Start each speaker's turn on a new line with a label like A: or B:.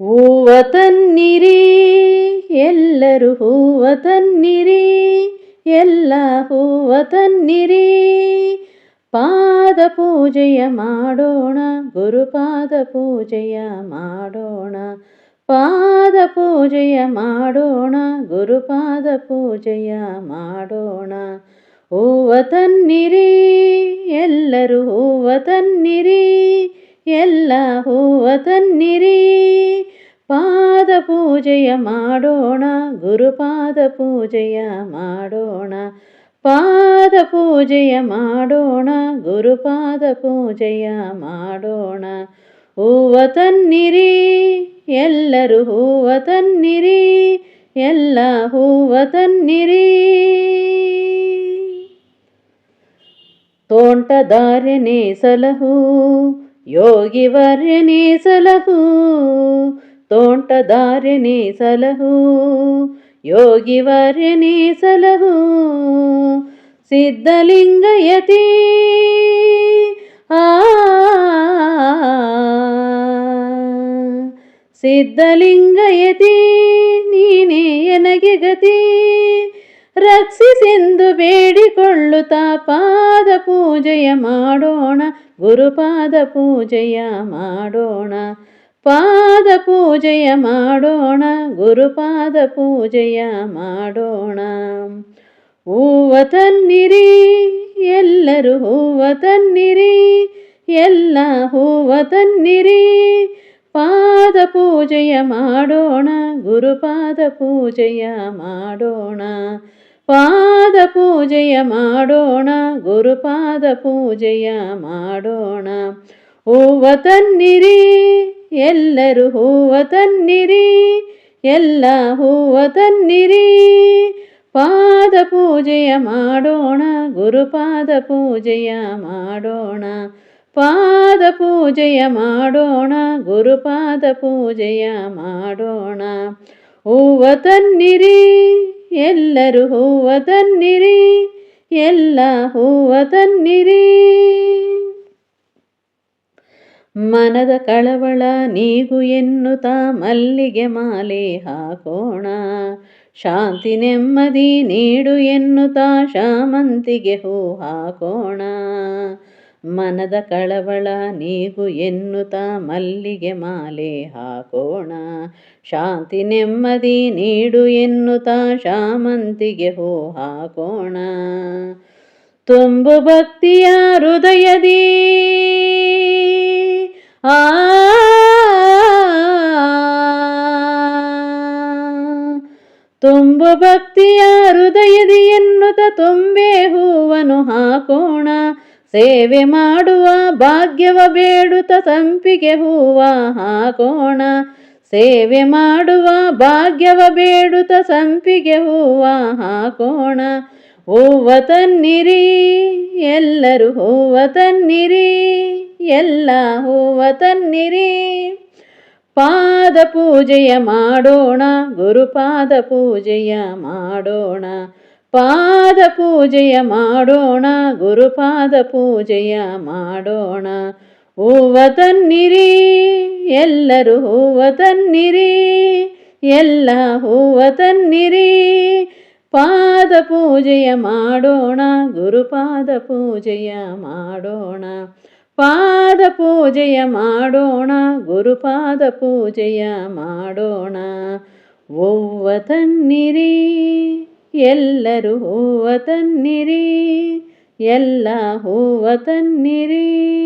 A: ಹೂವ ತನ್ನಿರಿ, ಎಲ್ಲರೂ ಹೂವ ತನ್ನಿರಿ, ಎಲ್ಲ ಹೂವ ತನ್ನಿರಿ. ಪಾದ ಪೂಜೆಯ ಮಾಡೋಣ ಗುರುಪಾದ ಪೂಜೆಯ ಮಾಡೋಣ. ಪಾದ ಪೂಜೆಯ ಮಾಡೋಣ ಗುರುಪಾದ ಪೂಜೆಯ ಮಾಡೋಣ. ಹೂವ ತನ್ನಿರಿ, ಎಲ್ಲರೂ ಹೂವ ತನ್ನಿರಿ, ಎಲ್ಲ ಹೂವ ತನ್ನಿರಿ. ಪಾದ ಪೂಜೆಯ ಮಾಡೋಣ ಗುರುಪಾದ ಪೂಜೆಯ ಮಾಡೋಣ ಪಾದ ಪೂಜೆಯ ಮಾಡೋಣ ಗುರುಪಾದ ಪೂಜೆಯ ಮಾಡೋಣ. ಹೂವ ತನ್ನಿರಿ, ಎಲ್ಲರೂ ಹೂವ ತನ್ನಿರಿ, ಎಲ್ಲ ಹೂವ ತನ್ನಿರಿ. ತೋಂಟದಾರ್ಯನೇ ಸಲಹು ಯೋಗಿ ವರ್ಯನೇ ಸಲಹು ತೋಂಟದಾರ್ಯನೇ ಸಲಹು ಯೋಗಿ ವರ್ಯನೇ ಸಲಹು ಸಿದ್ಧಲಿಂಗಯತಿ. ಆ, ಸಿದ್ಧಲಿಂಗಯತಿ, ನೀನೇ ನನಗೆ ಗತಿ. ರಕ್ಷಿಸೆಂದು ಬೇಡಿಕೊಳ್ಳುತ್ತಾ ಪಾದ ಪೂಜೆಯ ಮಾಡೋಣ, ಗುರುಪಾದ ಪೂಜೆಯ ಮಾಡೋಣ. ಪಾದ ಪೂಜೆಯ ಮಾಡೋಣ ಗುರುಪಾದ ಪೂಜೆಯ ಮಾಡೋಣ. ಹೂವ ತನ್ನಿರಿ, ಎಲ್ಲರೂ ಹೂವ ತನ್ನಿರಿ, ಎಲ್ಲ ಹೂವ ತನ್ನಿರಿ. ಪಾದ ಪೂಜೆಯ ಮಾಡೋಣ ಗುರುಪಾದ ಪೂಜೆಯ ಮಾಡೋಣ. ಪಾದ ಪೂಜೆಯ ಮಾಡೋಣ ಗುರುಪಾದ ಪೂಜೆಯ ಮಾಡೋಣ. ಹೂವ ತನ್ನಿರಿ ಎಲ್ಲರೂ ಹೂವ ತನ್ನಿರಿ ಎಲ್ಲ ಹೂವ ತನ್ನಿರಿ ಪಾದ ಪೂಜೆಯ ಮಾಡೋಣ ಗುರುಪಾದ ಪೂಜೆಯ ಮಾಡೋಣ. ಪಾದ ಪೂಜೆಯ ಮಾಡೋಣ ಗುರುಪಾದ ಪೂಜೆಯ ಮಾಡೋಣ. ಹೂವ ತನ್ನಿರಿ ಎಲ್ಲರೂ ಹೂವ ತನ್ನಿರಿ ಎಲ್ಲ ಹೂವ ತನ್ನಿರಿ ಮನದ ಕಳವಳ ನೀಗು ಎನ್ನುತ್ತಾ ಮಲ್ಲಿಗೆ ಮಾಲೆ ಹಾಕೋಣ. ಶಾಂತಿ ನೆಮ್ಮದಿ ನೀಡು ಎನ್ನುತ್ತಾ ಶಾಮಂತಿಗೆ ಹೂ ಹಾಕೋಣ. ಮನದ ಕಳವಳ ನೀಗು ಎನ್ನುತ್ತಾ ಮಲ್ಲಿಗೆ ಮಾಲೆ ಹಾಕೋಣ. ಶಾಂತಿ ನೆಮ್ಮದಿ ನೀಡು ಎನ್ನುತ್ತಾ ಶಾಮಂತಿಗೆ ಹೂ ಹಾಕೋಣ. ತುಂಬು ಭಕ್ತಿಯ ಹೃದಯದಿ ತುಂಬು ಭಕ್ತಿಯ ಹೃದಯದಿ ಎನ್ನುತ್ತ ತುಂಬೆ ಹೂವನು ಹಾಕೋಣ ಸೇವೆ ಮಾಡುವ ಭಾಗ್ಯವ ಬೇಡುತ್ತ ಸಂಪಿಗೆ ಹೂವ ಹಾಕೋಣ ಸೇವೆ ಮಾಡುವ ಭಾಗ್ಯವ ಬೇಡುತ್ತ ಸಂಪಿಗೆ ಹೂವ ಹಾಕೋಣ ಹೂವ ತನ್ನಿರಿ ಎಲ್ಲರೂ ಹೂವ ತನ್ನಿರಿ ಎಲ್ಲ ಹೂವ ತನ್ನಿರಿ. ಪಾದ ಪೂಜೆಯ ಮಾಡೋಣ ಗುರುಪಾದ ಪೂಜೆಯ ಮಾಡೋಣ. ಪಾದ ಪೂಜೆಯ ಮಾಡೋಣ ಗುರುಪಾದ ಪೂಜೆಯ ಮಾಡೋಣ. ಹೂವ ತನ್ನಿರಿ, ಎಲ್ಲರೂ ಹೂವ ತನ್ನಿರಿ. ಎಲ್ಲ ಹೂವ ತನ್ನಿರಿ. ಪಾದ ಪೂಜೆಯ ಮಾಡೋಣ ಗುರುಪಾದ ಪೂಜೆಯ ಮಾಡೋಣ. ಪಾದ ಪೂಜೆಯ ಮಾಡೋಣ ಗುರುಪಾದ ಪೂಜೆಯ ಮಾಡೋಣ. ಒವ್ವ ತನ್ನಿರಿ ಎಲ್ಲರೂ ಹೂವ ತನ್ನಿರಿ ಎಲ್ಲ ಹೂವ ತನ್ನಿರಿ.